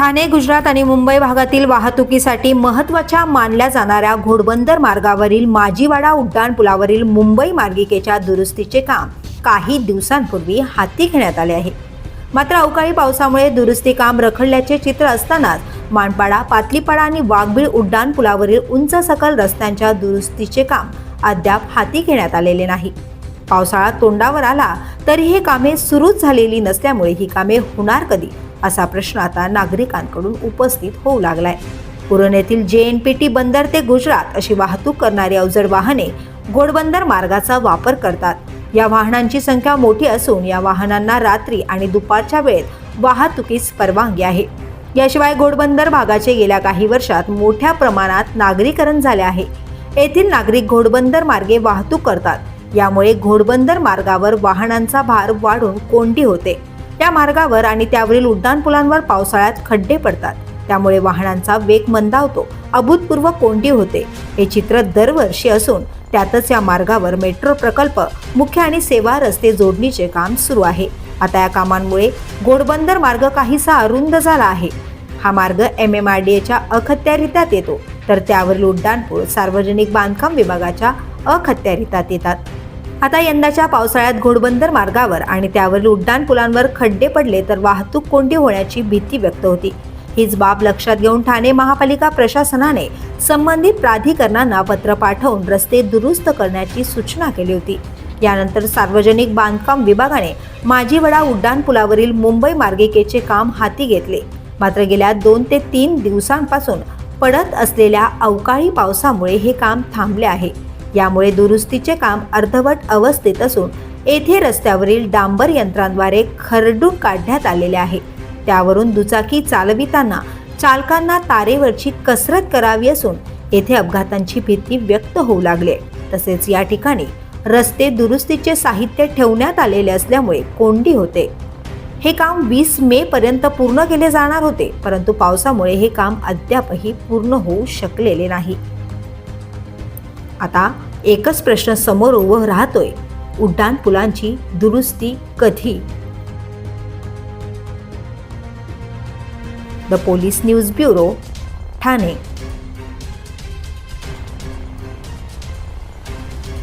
ठाणे गुजरात आणि मुंबई भागातील वाहतुकीसाठी महत्त्वाच्या मानल्या जाणाऱ्या घोडबंदर मार्गावरील माजीवाडा उड्डाण पुलावरील मुंबई मार्गिकेच्या दुरुस्तीचे काम काही दिवसांपूर्वी हाती घेण्यात आले आहे. मात्र अवकाळी पावसामुळे दुरुस्ती काम रखडल्याचे चित्र असतानाच मानपाडा पातलीपाडा आणि वाघबीळ उड्डाण पुलावरील उंच सकल रस्त्यांच्या दुरुस्तीचे काम अद्याप हाती घेण्यात आलेले नाही. पावसाळा तोंडावर आला तरी हे कामे सुरूच झालेली नसल्यामुळे ही कामे होणार कधी? असा प्रश्न आता नागरिकांकडून उपस्थित होऊ लागलाय. पुरन येथील जे एन पी टी बंदर ते गुजरात अशी वाहतूक करणारी अवजड वाहने घोडबंदर मार्गाचा वापर करतात. या वाहनांची संख्या मोठी असून या वाहनांना रात्री आणि दुपारच्या वेळेत वाहतुकीस परवानगी आहे. याशिवाय घोडबंदर भागाचे गेल्या काही वर्षात मोठ्या प्रमाणात नागरीकरण झाले आहे. येथील नागरिक घोडबंदर मार्गे वाहतूक करतात. यामुळे घोडबंदर मार्गावर वाहनांचा भार वाढून कोंडी होते. या मार्गावर आणि त्यावरील उड्डाणपुलांवर पावसाळ्यात खड्डे पडतात. त्यामुळे वाहनांचा वेग मंदावतो. अभूतपूर्व कोंडी होते. हे चित्र दरवर्षी असून त्यातच या मार्गावर मेट्रो प्रकल्प मुख्य आणि सेवा रस्ते जोडणीचे काम सुरू आहे. आता या कामांमुळे घोडबंदर मार्ग काहीसा अरुंद झाला आहे. हा मार्ग एम एम आर डी एच्या अखत्यारित्यात येतो. तर त्यावरील उड्डाणपूल सार्वजनिक बांधकाम विभागाच्या अखत्यारित्यात येतात. आता यंदाच्या पावसाळ्यात घोडबंदर मार्गावर आणि त्यावरील उड्डाणपुलांवर खड्डे पडले तर वाहतूक कोंडी होण्याची भीती व्यक्त होती. हीच बाब लक्षात घेऊन ठाणे महापालिका प्रशासनाने संबंधित प्राधिकरणांना पत्र पाठवून रस्ते दुरुस्त करण्याची सूचना केली होती. यानंतर सार्वजनिक बांधकाम विभागाने माजीवडा उड्डाणपुलावरील मुंबई मार्गिकेचे काम हाती घेतले. मात्र गेल्या दोन ते तीन दिवसांपासून पडत असलेल्या अवकाळी पावसामुळे हे काम थांबले आहे. यामुळे दुरुस्तीचे काम अर्धवट अवस्थेत असून येथे रस्त्यावरील डांबर यंत्रांद्वारे खरडून काढण्यात आलेले आहे. त्यावरून दुचाकी चालविताना चालकांना तारेवरची कसरत करावी असून येथे अपघातांची भीती व्यक्त होऊ लागली तसेच या ठिकाणी रस्ते दुरुस्तीचे साहित्य ठेवण्यात आलेले असल्यामुळे कोंडी होते. हे काम वीस मे पर्यंत पूर्ण केले जाणार होते परंतु पावसामुळे हे काम अद्यापही पूर्ण होऊ शकलेले नाही. आता एकच प्रश्न समोर उभं राहतोय. उड्डाण पुलांची दुरुस्ती कधी? The police news bureau Thane.